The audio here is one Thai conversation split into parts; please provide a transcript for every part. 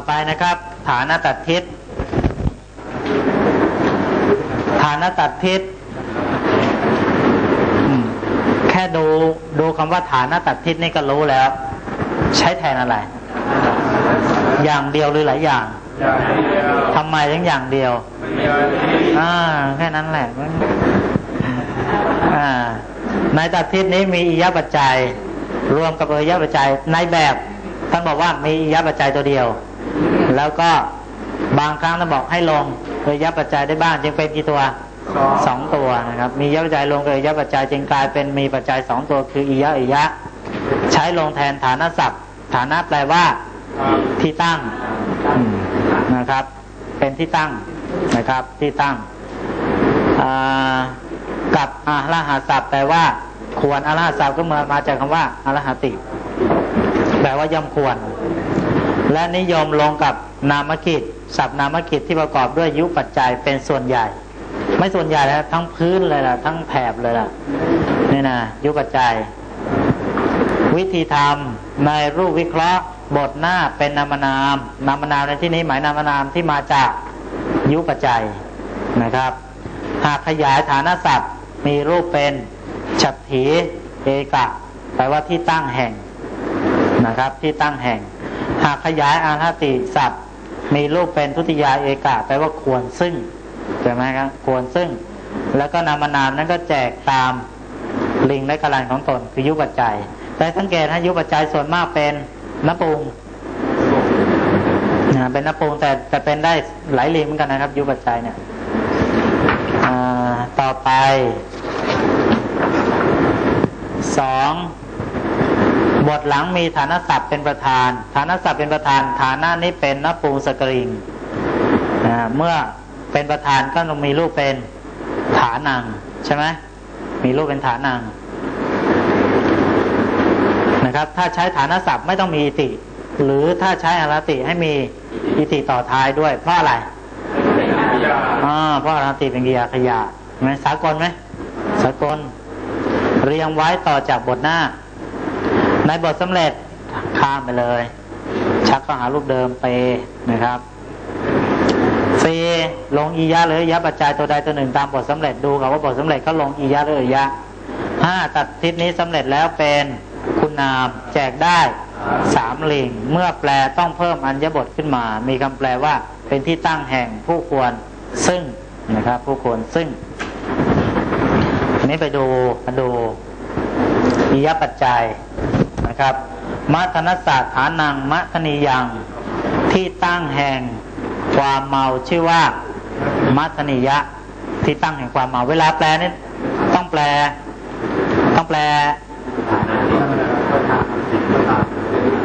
ต่อไปนะครับ ฐานตัดทิศฐานตัดทิศแค่ดูดูคำว่าฐานตัดทิศนี่ก็รู้แล้ว ใช้แทนอะไร อย่างเดียวหรือหลายอย่างทำไมถึงอย่างเดียวไม่มีอะไรที่อ่าแค่นั้นแหละอ่าในตัดทิศนี้มีอิยปัจจัย รวมกับเอยปัจจัยในแบบท่านบอกว่ามีอิยปัจจัยตัวเดียว แล้วก็บางครั้งท่านบอกให้ลงเอยปัจจัยได้บ้างจึงเป็นกี่ตัวสองสองตัวนะครับ มีอิยปัจจัยลงกับเอยปัจจัยจึงกลายเป็นมีปัจจัยสองตัวคืออิยะอิยะ ใช้ลงแทนฐานศัพท์ ฐานะแปลว่าครับที่ตั้งอืมนะครับ เป็นที่ตั้งนะครับ ที่ตั้งอ่ากับอาลหาศัพท์แปลว่า ควรอาลหาศัพท์ก็มามาจากคำว่าอาลหติแปลว่าย่อมควร และนิยมลงกับนามกิจศัพนามกิจที่ประกอบด้วยยุปัจจัยเป็นส่วนใหญ่ ไม่ส่วนใหญ่แล้วทั้งพื้นเลยล่ะ ทั้งแถบเลยล่ะนี่นะยุปัจจัย วิธีทำในรูปวิเคราะห์ บทหน้าเป็นนามนามนามนามในที่นี้หมายนามนามที่มาจากยุปัจจัยนะครับ หากขยายฐานศัพท์มีรูปเป็นฉัตถีเอกะแปลว่าที่ตั้งแห่งนะครับ ที่ตั้งแห่ง หากขยายอาหติศัพท์ มีรูปเป็นทุติยาเอกะแปลว่าควรซึ่งใช่ไหมครับควรซึ่ง แล้วก็นามนามนั้นก็แจกตามลิงและกลันของตนคือยุปัจจัยแต่สังเกตนะยุปัจจัยส่วนมากเป็นนปรุงนะเป็นนปรุงแต่แต่เป็นได้หลายลิงเหมือนกันนะครับ ยุปัจจัยเนี่ยต่อไปสอง บทหลังมีฐานศัพท์เป็นประธาน ฐานศัพท์เป็นประธาน ฐานะนี้เป็นนปรุงสกริงเมื่อเป็นประธานก็ต้องมีรูปเป็นฐานังใช่ไหมมีรูปเป็นฐานังนะครับ ถ้าใช้ฐานศัพท์ไม่ต้องมีอิติ หรือถ้าใช้อารติให้มีอิติต่อท้ายด้วย เพราะอะไรอ่าเพราะอารติเป็นกิยาขยะไหมสากลไหมสากลเรียงไว้ต่อจากบทหน้า ในบทสำเร็จข้ามไปเลย ชักก็หารูปเดิมไปนะครับซีลงอียะหรืออยะปัจจัยตัวใดตัวหนึ่งตามบทสำเร็จดูกับว่าบทสำเร็จก็ลงอียะหรืออยะห้าตัดทิศนี้สำเร็จแล้วเป็นคุณนามแจกได้สามลิงเมื่อแปลต้องเพิ่มอัญญบทขึ้นมา มีคำแปลว่าเป็นที่ตั้งแห่งผู้ควรซึ่งนะครับผู้ควรซึ่ง อันนี้ไปดูมาดูอิยะปัจจัย นะครับมัทนศาสตร์ฐานังมัทนียัง ที่ตั้งแห่งความเมาชื่อว่ามัทนิยะ ที่ตั้งแห่งความเมาเวลาแปลนี่ต้องแปล ต้องแปล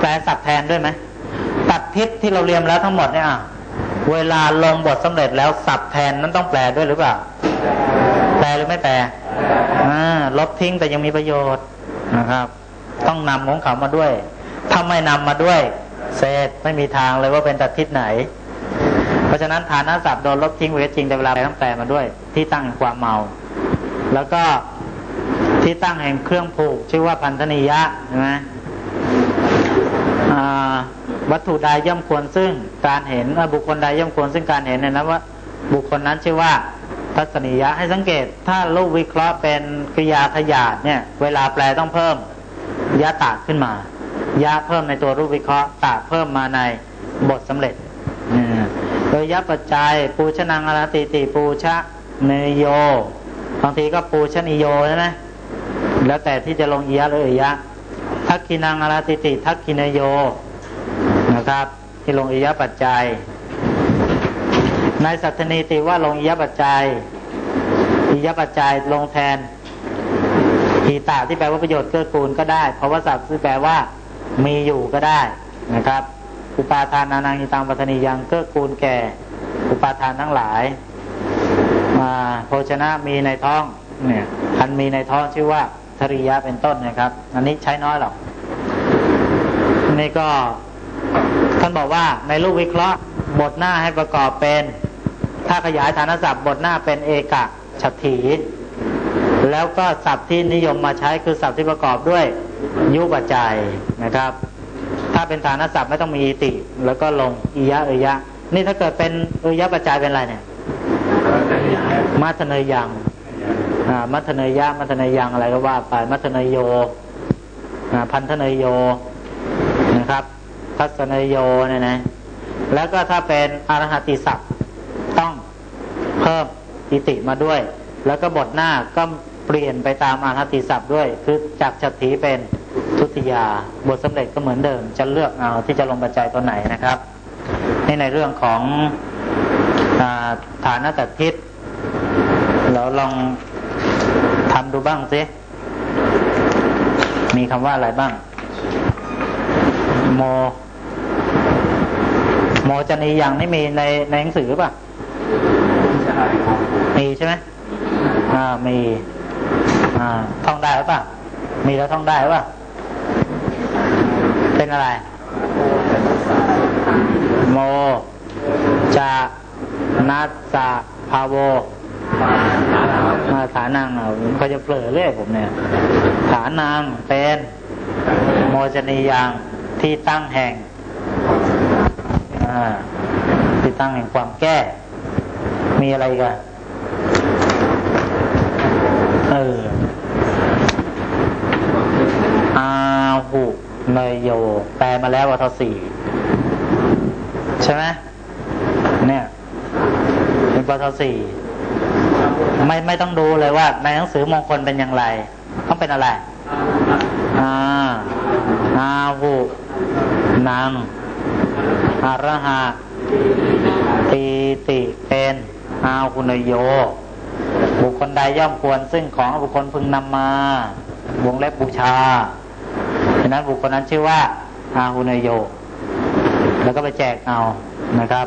แปลสับแทนด้วยไหมตัดทิศที่เราเรียนแล้วทั้งหมดเนี่ยอะเวลาลงบทสำเร็จแล้วสับแทนนั้นต้องแปลด้วยหรือเปล่า แปลหรือไม่แปลอ่าลบทิ้งแต่ยังมีประโยชน์นะครับ ต้องนำของเขามาด้วย ถ้าไม่นำมาด้วยเศษไม่มีทางเลยว่าเป็นตัดทิศไหน เพราะฉะนั้นฐานะศัพท์โดนลบทิ้งไว้ก็จริงแต่เวลาแปลต้องแปลมาด้วย ที่ตั้งความเมา แล้วก็ที่ตั้งแห่งเครื่องผูก ชื่อว่าพันธนิยะใช่ไหมวัตถุใดย่อมควรซึ่งการเห็นบุคคลใดย่อมควรซึ่งการเห็นเนี่ยนะว่าบุคคลนั้นชื่อว่าทัศนียะให้สังเกตถ้ารูปวิเคราะห์เป็นกริยาขยาดเนี่ย เวลาแปลต้องเพิ่ม ยะตากขึ้นมายะเพิ่มในตัวรูปวิเคราะห์ตากเพิ่มมาในบทสำเร็จโดยยะปัจจัย ปูชนังอรติติปูชะเนโยบางทีก็ปูชนิโยใช่ไหมแล้วแต่ที่จะลงเอียะหรือเอยะทักขินังอรติติทักขินโยนะครับ ที่ลงอิยะปัจจัยในสัตนีติว่าลงอิยะปัจจัยอิยะปัจจัยลงแทน ทีตาที่แปลว่าประโยชน์เกื้อกูลก็ได้เพราะว่าศัพท์ที่แปลว่ามีอยู่ก็ได้นะครับ อุปาทานานังอิตังปัตนียังเกื้อกูลแก่ อุปาทานทั้งหลาย มาโภชนะมีในท้องเนี่ยพันมีในท้องชื่อว่าทริยะเป็นต้นนะครับ อันนี้ใช้น้อยหรอกนี่ก็ท่านบอกว่าในรูปวิเคราะห์บทหน้าให้ประกอบเป็น ถ้าขยายฐานศัพท์บทหน้าเป็นเอกะฉัตถี แล้วก็ศัพท์ที่นิยมมาใช้คือศัพท์ที่ประกอบด้วยยุปัจจัยนะครับ ถ้าเป็นฐานศัพท์ไม่ต้องมีอิติ แล้วก็ลงอียะเอยะ นี่ถ้าเกิดเป็นเอยะปัจจัยเป็นอะไรเนี่ย มัทเนยยังมัทเนยยะมัทเนยยังอะไรก็ว่าไปมัทเนยโยพันธเนยโยนะครับทัศเนโยเนี่ยนะแล้วก็ถ้าเป็นอรหัติศัพท์ต้องเพิ่มอิติมาด้วย แล้วก็บทหน้าก็ เปลี่ยนไปตามอรหัติศัพท์ด้วย คือจากฉัตรถีเป็นทุติยา บทสำเร็จก็เหมือนเดิม จะเลือกเอาที่จะลงปัจจัยตัวไหนนะครับนี่ในเรื่องของอาฐานตัดทิศเราลองทำดูบ้างสิมีคำว่าอะไรบ้าง โม โมจนีอย่างนี่มีในในหนังสือป่ะมีใช่ไหมอ่ามีอ่า ท่องได้หรือเปล่ามีแล้วท่องได้หรือเปล่าเป็นอะไร โมจะนัสสะภาโวมาฐานังอะเขาจะเปลือเรื่อยผมเนี่ยฐานังเป็นโมจนียังที่ตั้งแห่งที่ตั้งแห่งความแก้ มีอะไรกัน เออ อา หุเนยโย แปลมาแล้ววัทสี่ใช่ไหมเนี่ยเป็นวัทสี่ไม่ไม่ต้องดูเลยว่า ในหนังสือมงคลเป็นอย่างไร ต้องเป็นอะไรอาอาหุนางอารหะตีติเป็นอาหุนยโย บุคคลใดย่อมควรซึ่งของบุคคลพึงนำมา วงเล็บบูชา ฉะนั้นบุคคลนั้นชื่อว่าอาหุนยโย แล้วก็ไปแจกเอานะครับ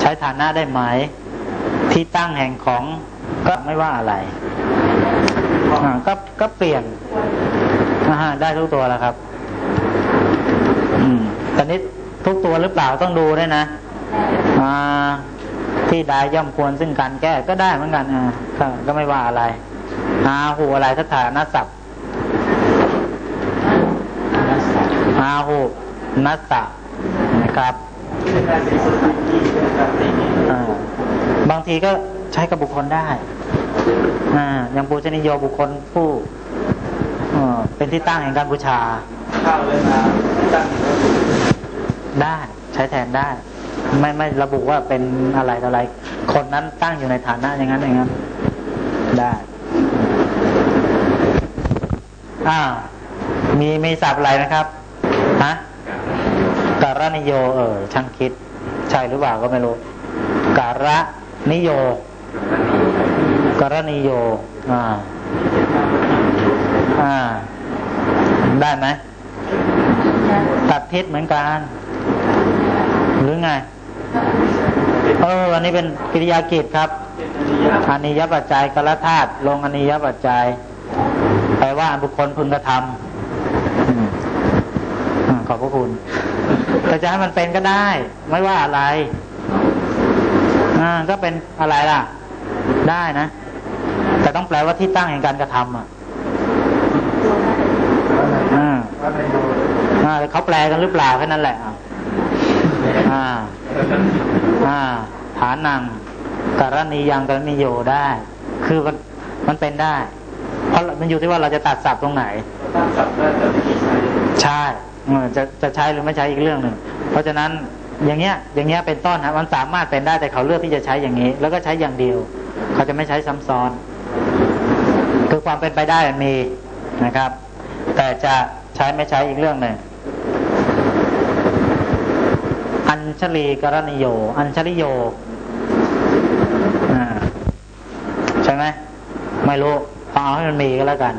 ใช้ฐานะได้ไหมที่ตั้งแห่งของก็ไม่ว่าอะไรก็ก็เปลี่ยนได้ทุกตัวแล้วครับ อืมตอนนี้ทุกตัวหรือเปล่าต้องดูด้วยนะอ่าที่ได้ย่อมควรซึ่งการแก้ก็ได้เหมือนกันอ่าก็ไม่ว่าอะไร อาหูอะไรสถานศัพท์อาหูนัสสะนะครับบางทีก็ใช้กับบุคคลได้อ่าอย่างปูชนิยบุคคลผู้เป็นที่ตั้งแห่งการบูชาข้าวเลยมาตั้งได้ใช้แทนได้ ไม่ไม่ระบุว่าเป็นอะไรอะไร คนนั้นตั้งอยู่ในฐานะอย่างนั้นอย่างนั้นได้ อ่ามีมีศัพท์อะไรนะครับฮะการนิโย เออ ช่างคิด ใช่หรือเปล่าก็ไม่รู้การนิโยการนิโย อ่า อ่า ได้ไหมตัดทิศเหมือนกัน หรือไง เออ อันนี้เป็นกิริยากิจครับอานิยปัจจัยกรธาตุลงอานิยปัจจัย ว่าบุคคลพึงกระทำอืมอ่าขอบพระคุณแต่จะให้มันเป็นก็ได้ ไม่ว่าอะไรอ่าก็เป็นอะไรล่ะ ได้นะ แต่ต้องแปลว่าที่ตั้งแห่งการกระทำอะอ่าอ่าเขาแปลกันหรือเปล่าแค่นั้นแหละอ่า อ่า ฐานังการณียังการณีโยได้ คือมันมันเป็นได้ เพราะมันอยู่ที่ว่าเราจะตัดสับตรงไหนตั้งสับได้แต่ไม่ใช่ใช่เออจะจะใช้หรือไม่ใช้อีกเรื่องหนึ่งเพราะฉะนั้นอย่างเงี้ยอย่างเงี้ยเป็นต้นฮะมันสามารถเป็นได้แต่เขาเลือกที่จะใช้อย่างนี้ แล้วก็ใช้อย่างเดียว เขาจะไม่ใช้ซ้ำซ้อน คือความเป็นไปได้มันมีนะครับ แต่จะใช้ไม่ใช้อีกเรื่องหนึ่งอัญชลีกรณิโย อัญชลิโยอ่าใช่ไหมไม่รู้ เอาให้มันมีก็แล้วกัน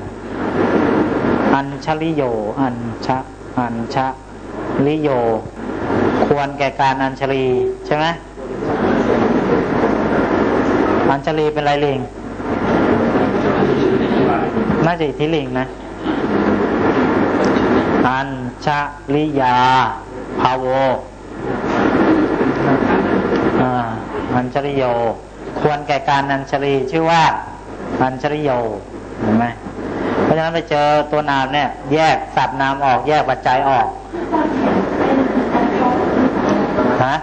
อัญชลิโย อัญชะ อัญชะลิโย ควรแก่การอัญชลีใช่ไหมอัญชลีเป็นไรลิงน่าจะอิทธิลิงนะ อัญชลิยาภาโวออัญชริโย ควรแก่การอัญชลีชื่อว่า อัญชริโยเห็นไหมเพราะฉะนั้นไปเจอตัวนามเนี่ย แยกสับนามออกแยกปัจจัยออกฮะ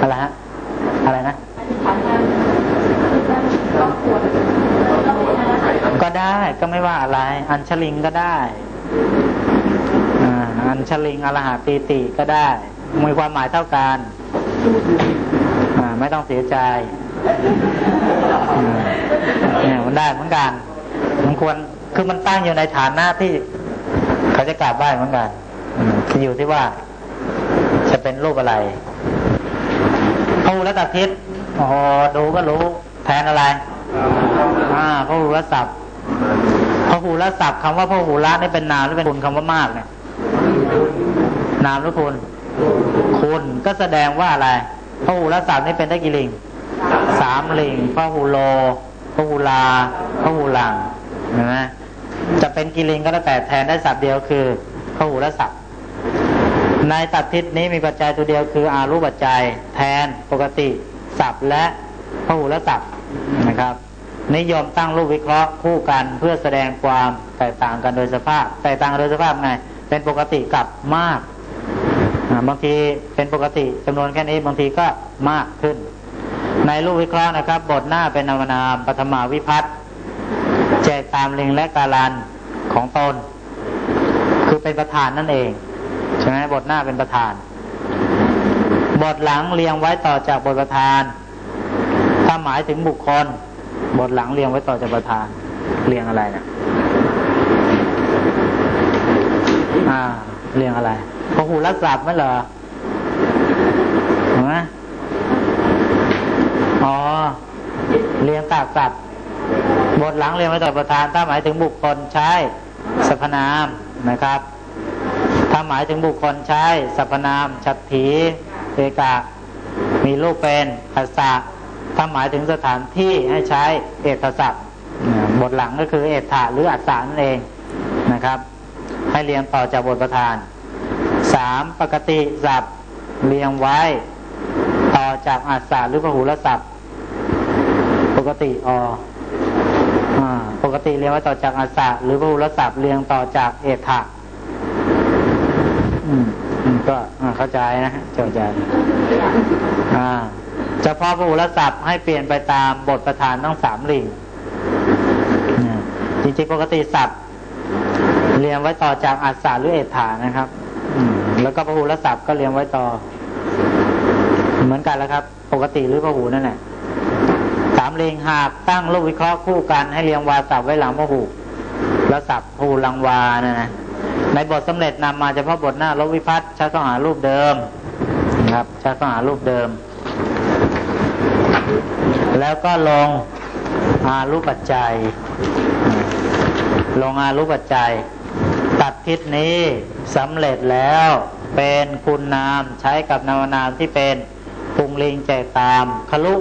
อะไรฮะอะไรนะก็ได้ก็ไม่ว่าอะไร อัญชลิงก็ได้อัญชลิงอรหาปีติก็ได้ มีความหมายเท่ากันไม่ต้องเสียใจ เนี่ยมันได้เหมือนกันมันควรคือมันตั้งอยู่ในฐานะที่เขาจะกราบไหว้เหมือนกันอืมคือยู่ที่ว่า จะเป็นรูปอะไรพระอุรัตทิศโอ้โหดูก็รู้แทนอะไรอ่าพระหูรศัพท์พระหูรศัพท์คำว่าพระหูระนี่เป็นนามหรือเป็นคุณคำว่ามากเนี่ย นามหรือคุณคุณก็แสดงว่าอะไรพระหูรศัพท์นี่เป็นได้กี่ลิง สามลิงพระหูโลพระหูลาพระหูลังเห็นไหมจะเป็นกี่ลิงก็แล้วแต่แทนได้ศัพท์เดียวคือพระหูรศัพท์ในตัดทิศนี้มีปัจจัยตัวเดียวคืออารูปปัจจัย แทนปกติศัพท์และพหูละศัพท์นะครับนิยมตั้งรูปวิเคราะห์คู่กันเพื่อแสดงความแตกต่างกันโดยสภาพ แตกต่างโดยสภาพไง เป็นปกติกับมากบางทีเป็นปกติจำนวนแค่นี้บางทีก็มากขึ้น ในรูปวิเคราะห์นะครับ บทหน้าเป็นนามนามปฐมาวิพัตน์แจกตามลิงและกาลันของตน คือเป็นประธานนั่นเองใช่ไหมบทหน้าเป็นประธาน บทหลังเรียงไว้ต่อจากบทประธาน ถ้าหมายถึงบุคคล บทหลังเรียงไว้ต่อจากประธาน เรียงอะไรนะอ่า เรียงอะไรพหูรักษาไม่เหรอเห็นไหมอ๋อ เรียงตากสัตว์บทหลังเรียงไว้ต่อประธาน ถ้าหมายถึงบุคคลใช้สรรพนามนะครับ ถ้าหมายถึงบุคคลใช้สรรพนามฉัตรถีเอกะมีรูปเป็นอัสสะถ้าหมายถึงสถานที่ให้ใช้เอกศัพท์บทหลังก็คือเอถาหรืออัสสานั่นเองนะครับ ให้เรียงต่อจากบทประธานสามปกติศัพท์เรียงไว้ ต่อจากอัสสะหรือพหูลศัพท์ ติออ่าปกติเรียงไว้ต่อจากอัสะหรือพหูลศัพท์เรียงต่อจากเอถาอืมก็เข้าใจนะเข้าใจอ่าเฉพาะพหูลศัพท์ให้เปลี่ยนไปตามบทประธานทั้งสามหลิงอ่าจริงๆปกติศัพท์เรียงไว้ต่อจากอัสาหรือเอถานะครับอืมแล้วก็พหูลศัพท์ก็เรียงไว้ต่อ เหมือนกันแล้วครับ ปกติหรือพหูนั่นแหละามลิงหากตั้งรูปวิเคราะห์คู่กันให้เรียงวาศัพท์ไว้หลังพหูแล้วศัพท์พหูลังวานะนะในบทสำเร็จนำมาเฉพาะบทหน้าลบวิพัฒน์ใช้ข้อหารูปเดิมนะครับใช้ข้อหารูปเดิม แล้วก็ลงอารูปปัจจัย ลงอารูปปัจจัย ตัดทิศนี้สำเร็จแล้วเป็นคุณนามใช้กับนามนามที่เป็นปุงลิงแจกตามคลุ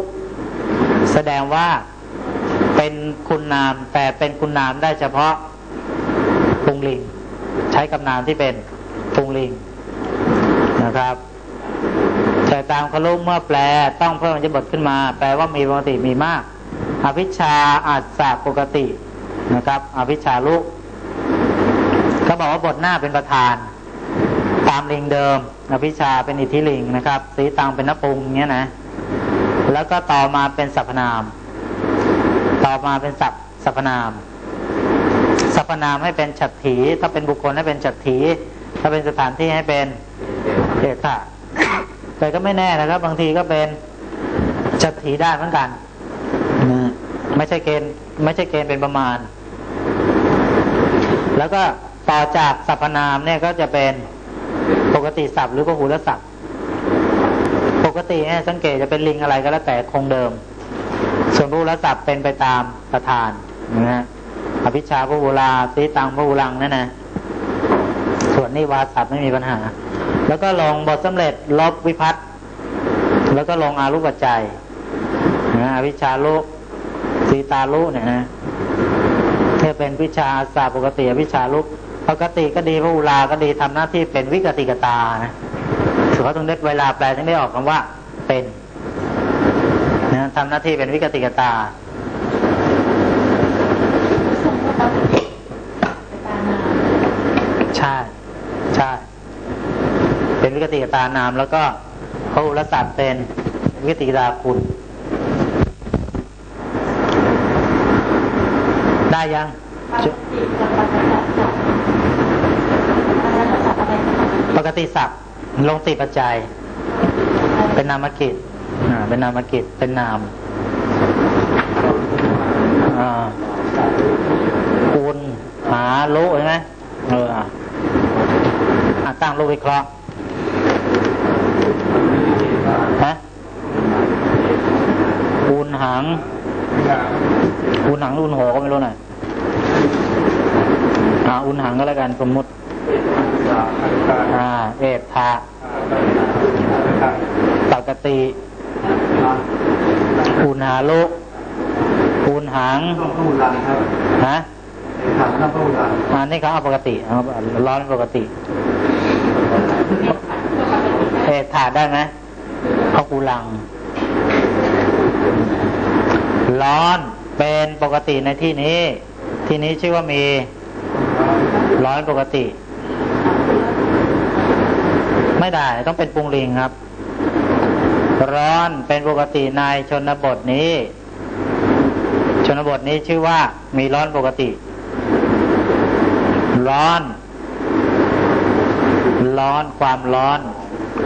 แสดงว่าเป็นคุณนามแต่เป็นคุณนามได้เฉพาะปุงลิง ใช้กับนามที่เป็นปุงลิงนะครับ แต่ตามคลุเมื่อแปลต้องเพิ่มจะบทขึ้นมา แปลว่ามีปกติมีมาก อภิชาอาจสาปกตินะครับ อภิชาลุเขาบอกว่าบทหน้าเป็นประธาน ตามลิงเดิม อภิชาเป็นอิทธิลิงนะครับ สีตังเป็นนปุงเงี้ยนะ แล้วก็ต่อมาเป็นสรรพนาม ต่อมาเป็นสัพสรรพนามสรรพนามให้เป็นฉัตรถีถ้าเป็นบุคคลให้เป็นฉัตรถีถ้าเป็นสถานที่ให้เป็นเอกะแต่ก็ไม่แน่นะครับ บางทีก็เป็นฉัตรถีได้เหมือนกันไม่ใช่เกณฑ์ไม่ใช่เกณฑ์เป็นประมาณ แล้วก็ต่อจากสรรพนามเนี่ยก็จะเป็นปกติศัพท์หรือพหูลศัพท์ กติเนี่ยสังเกตจะเป็นลิงอะไรก็แล้วแต่คงเดิม ส่วนพหูลศัพท์เป็นไปตามประธานนะฮะอภิชาพหูลาสีตังพหูลังนั่นนะส่วนนิวาศัพท์ไม่มีปัญหา แล้วก็ลงบทสำเร็จลบวิพัตน์แล้วก็ลงอารุปัจจัยนะอวิชาลุสีตาลุเนี่ยนะถ้าเป็นวิชาศาสตร์ปกติอวิชาลุปกติก็ดีพระอุลาก็ดีทำหน้าที่เป็นวิกติกตานะ ถือว่าตรงนี้เวลาแปลถึงได้ออกคำว่าเป็นนะทำหน้าที่เป็นวิกติกตาใช่ใช่เป็นวิกติกตานาม แล้วก็พระอุรสัตว์เป็นวิกติกตาคุณ ได้ยังปกติศัพท์ ลงติปัจจัย เป็นนามกิจเป็นนามกิจเป็นนามอ่าคูณหาโลใช่ไหมเออตั้งโลกวิเคราะห์ฮะคูณหางคูณหางคูณโหก็ไม่รู้หน่อยอ่าอุณหังก็แล้วกันสมมติ อ่าเอทาปกติอุณหาลุอุณหังต้องพูนครับฮะอันนี้เขาเอาปกติเอาร้อนปกติเอตถาได้ไหมพระกูลัง ร้อนเป็นปกติในที่นี้ ที่นี้ชื่อว่ามี ร้อนปกติ ไม่ได้ต้องเป็นปรุงลิงครับ ร้อนเป็นปกติในชนบทนี้ ชนบทนี้ชื่อว่ามีร้อนปกติ ร้อน ร้อนความร้อน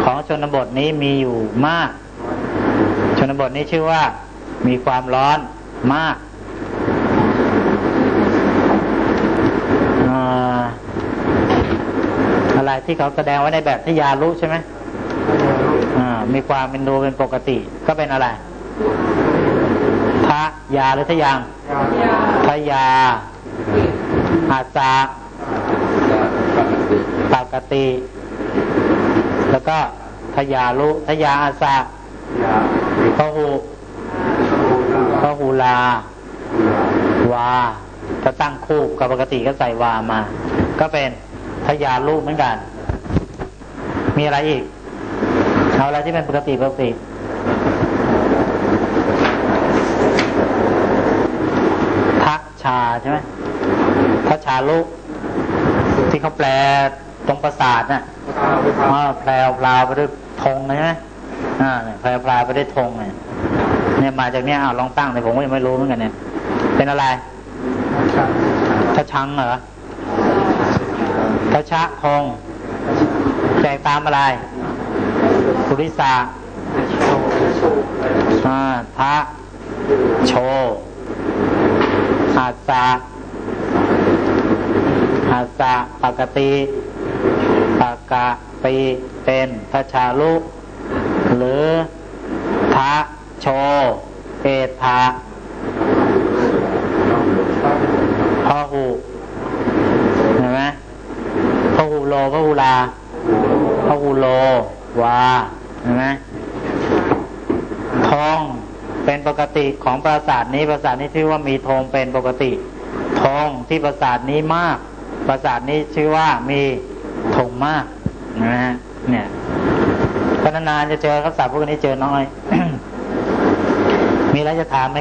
ของชนบทนี้มีอยู่มาก ชนบทนี้ชื่อว่า มีความร้อนมากอ่าอะไร ที่เขาแสดงไว้ในแบบที่ยารู้ใช่ไหมอ่ามีความเป็นดูเป็นปกติ ก็เป็นอะไรทะยาหรือทะยังทะยาอาจาปกติ แล้วก็ทยาลุทยาอาสาพหูพหูลา วา ถ้าตั้งคู่กับปกติก็ใส่วามา ก็เป็น ทยาลุเหมือนกัน มีอะไรอีก เอาอะไรที่เป็นปกติปกติทักชาใช่ไหมทักชาลุที่เขาแปลตรงประสาทน่ะอ่าแปลพลาวไปด้วยธงใช่ไหมอ่าเนี่ยแปลพลาวไปด้วยธงเนี่ยเนี่ยมาจากเนี้ยอ้าวลองตั้งเลยผมก็ยังไม่รู้เหมือนกันเนี่ย เป็นอะไรทะชังเหรอ ทชะธงแจกตามอะไรสุริสาอาทะโชอาสาอาสาปกติปกะปีเป็นทชาลุหรือทะโชเอทาพหูเห็นไหม พหูโลพหูลาพหูโลวาเห็นไหมทองเป็นปกติของปราสาทนี้ปราสาทนี้ชื่อว่ามีธงเป็นปกติธงที่ปราสาทนี้มาก ปราสาทนี้ชื่อว่ามีธงมากนะฮะเนี่ยพนานๆจะเจอครับศัพท์พวกนี้เจอน้อย มีอะไรจะถามไหม